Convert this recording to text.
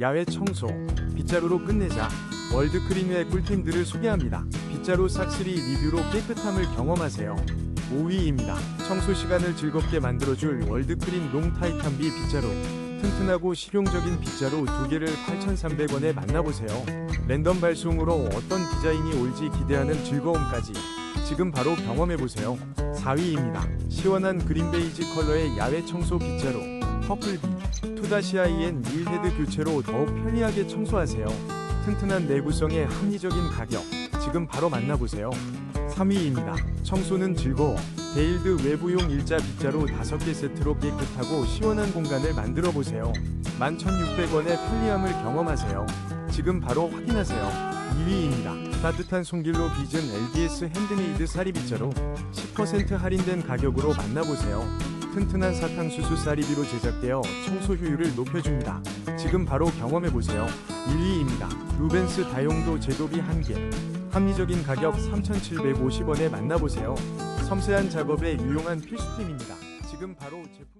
야외 청소, 빗자루로 끝내자. 월드크린의 꿀템들을 소개합니다. 빗자루 싹쓸이 리뷰로 깨끗함을 경험하세요. 5위입니다. 청소 시간을 즐겁게 만들어줄 월드크린 롱 타이탄비 빗자루. 튼튼하고 실용적인 빗자루 두 개를 8,300원에 만나보세요. 랜덤 발송으로 어떤 디자인이 올지 기대하는 즐거움까지 지금 바로 경험해보세요. 4위입니다. 시원한 그린 베이지 컬러의 야외 청소 빗자루 퍼플비 2-IN 밀헤드 교체로 더욱 편리하게 청소하세요. 튼튼한 내구성에 합리적인 가격 지금 바로 만나보세요. 3위입니다. 청소는 즐거워. 데일드 외부용 일자 빗자루 5개 세트로 깨끗하고 시원한 공간을 만들어 보세요. 11,600원의 편리함을 경험하세요. 지금 바로 확인하세요. 2위입니다. 따뜻한 손길로 빚은 LDS 핸드메이드 사리 빗자루 10% 할인된 가격으로 만나보세요. 튼튼한 사탕수수 쌀이비로 제작되어 청소 효율을 높여줍니다. 지금 바로 경험해보세요. 1위입니다. 루벤스 다용도 제도비 1개. 합리적인 가격 3,750원에 만나보세요. 섬세한 작업에 유용한 필수템입니다. 지금 바로 제품